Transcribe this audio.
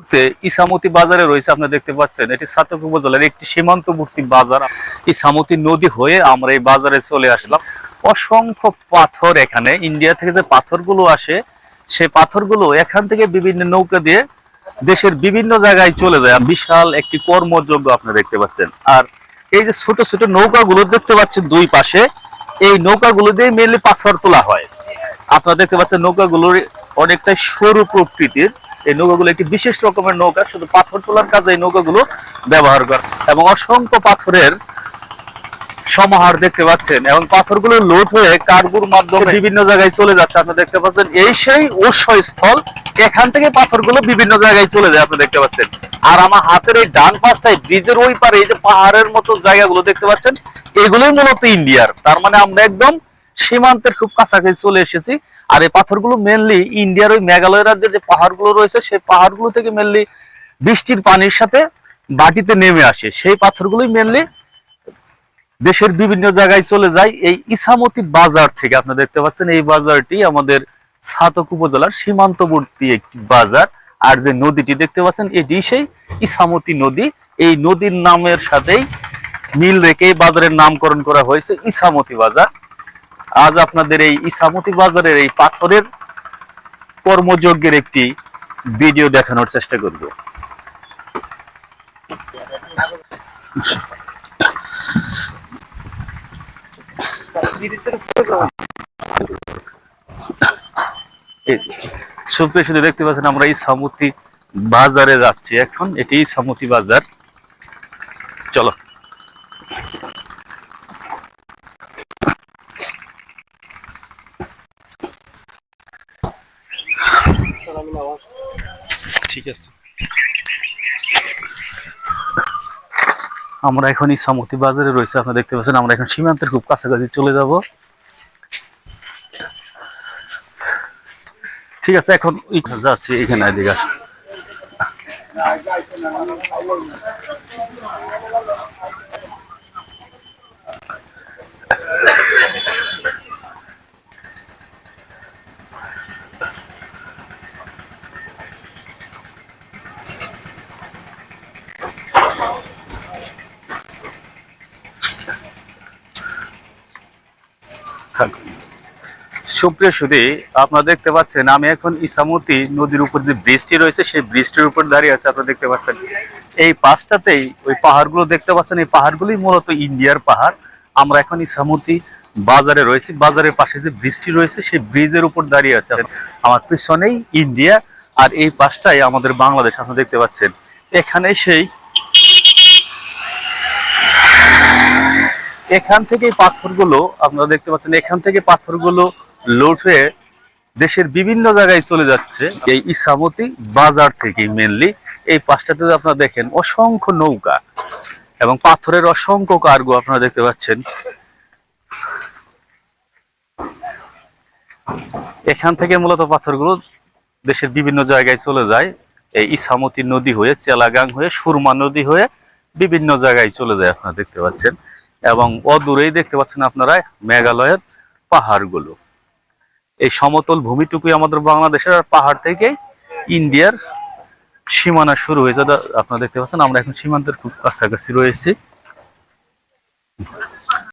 মুহূর্তে ইসামতি বাজারে রয়েছে আপনারা দেখতে পাচ্ছেন। এটি সাতক উপজেলার একটি সীমান্তবর্তী বাজার। ইসামতি নদী হয়ে আমরা এই বাজারে চলে আসলাম। অসংখ্য পাথর এখানে। ইন্ডিয়া থেকে যে পাথরগুলো আসে সেই পাথরগুলো এখান থেকে বিভিন্ন নৌকা দিয়ে দেশের বিভিন্ন জায়গায় চলে যায়। বিশাল একটি কর্মযোগ্য আপনারা দেখতে পাচ্ছেন। আর এই যে ছোট ছোট নৌকাগুলো দেখতে পাচ্ছেন দুই পাশে, এই নৌকাগুলো দিয়ে মেনলি পাথর তোলা হয়। আপনারা দেখতে পাচ্ছেন নৌকাগুলোর অনেকটাই সরু প্রকৃতির। এই নৌকাগুলো একটি বিশেষ রকমের নৌকা শুধু পাথর তোলার কাজে এই নৌকাগুলো ব্যবহার করে। এবং অসংখ্য পাথরের সমাহার দেখতে পাচ্ছেন। এবং পাথরগুলো লোড হয়ে কার্গুর মাধ্যমে বিভিন্ন জায়গায় চলে যাচ্ছে। আপনি দেখতে পাচ্ছেন এই সেই স্থল এখান থেকে পাথরগুলো বিভিন্ন জায়গায় চলে যায় আপনি দেখতে পাচ্ছেন। আর আমার হাতের এই ডান পাশটায় ব্রিজের ওই পারে এই যে পাহাড়ের মতো জায়গাগুলো দেখতে পাচ্ছেন এগুলোই মূলত ইন্ডিয়ার। তার মানে আমরা একদম সীমান্তের খুব কাছাকাছি চলে এসেছি। আর এই পাথরগুলো মেনলি ইন্ডিয়ার ওই মেঘালয় রাজ্যের যে পাহাড়গুলো রয়েছে, সেই পাহাড়গুলো থেকে মেনলি বৃষ্টির পানির সাথে বাটিতে নেমে আসে। সেই পাথরগুলোই মেনলি দেশের বিভিন্ন জায়গায় চলে যায়। এই ইসামতি বাজার থেকে আপনারা দেখতে পাচ্ছেন, এই বাজারটি আমাদের ছাতক উপজেলার সীমান্তবর্তী একটি বাজার। আর যে নদীটি দেখতে পাচ্ছেন, এটি সেই ইসামতি নদী। এই নদীর নামের সাথেই মিল রেখে বাজারের নামকরণ করা হয়েছে ইসামতি বাজার। আজ আপনাদের এই ইসামতি বাজারের এই পাথরের কর্মযজ্ঞের একটি ভিডিও দেখানোর চেষ্টা করব। সুপ্রিয় শুধু দেখতে পাচ্ছেন আমরা এই সামুতি বাজারে যাচ্ছি এখন। এটি সামুতি বাজার। চলো। ঠিক আছে। আমরা এখন ইসামতি বাজারে রয়েছে, আপনারা দেখতে পাচ্ছেন, আমরা এখন সীমান্তের খুব কাছাকাছি চলে যাব। ঠিক আছে, এখন যাচ্ছি, এখানে এদিকে সুপ্রিয় সুদী আপনারা দেখতে পাচ্ছেন, আমি এখন ইসামতি নদীর উপর যে ব্রিজটি রয়েছে, সেই ব্রিজটির উপর দাঁড়িয়ে আছে, আপনারা দেখতে পাচ্ছেন। এই পাশটাতেই ওই পাহাড়গুলো দেখতে পাচ্ছেন, এই পাহাড়গুলোই মূলত ইন্ডিয়ার পাহাড়। আমরা এখন ইসামতি বাজারে রয়েছি, বাজারের পাশে যে ব্রিজটি রয়েছে, সেই ব্রিজের উপর দাঁড়িয়ে আছে। আমার পিছনেই ইন্ডিয়া, আর এই পাশটাই আমাদের বাংলাদেশ, আপনারা দেখতে পাচ্ছেন। এখানে সেই এখান থেকে পাথরগুলো, আপনারা দেখতে পাচ্ছেন, এখান থেকে পাথরগুলো লোড হয়ে দেশের বিভিন্ন জায়গায় চলে যাচ্ছে এই ইসামতি বাজার থেকে মেনলি এই পাশটাতে আপনারা দেখেন অসংখ্য নৌকা এবং পাথরের অসংখ্য কার্গো আপনারা দেখতে পাচ্ছেন। এখান থেকে মূলত পাথরগুলো দেশের বিভিন্ন জায়গায় চলে যায়। এই ইসামতি নদী হয়ে, চেলাগাং হয়ে, সুরমা নদী হয়ে বিভিন্ন জায়গায় চলে যায় আপনারা দেখতে পাচ্ছেন। এবং অদূরেই দেখতে পাচ্ছেন আপনারা মেঘালয়ের পাহাড়গুলো। এই সমতল ভূমিটুকুই আমাদের বাংলাদেশের আর পাহাড় থেকে ইন্ডিয়ার সীমানা শুরু হয়েছে। আপনারা দেখতে পাচ্ছেন, আমরা এখন সীমান্তের খুব কাছাকাছি রয়েছি।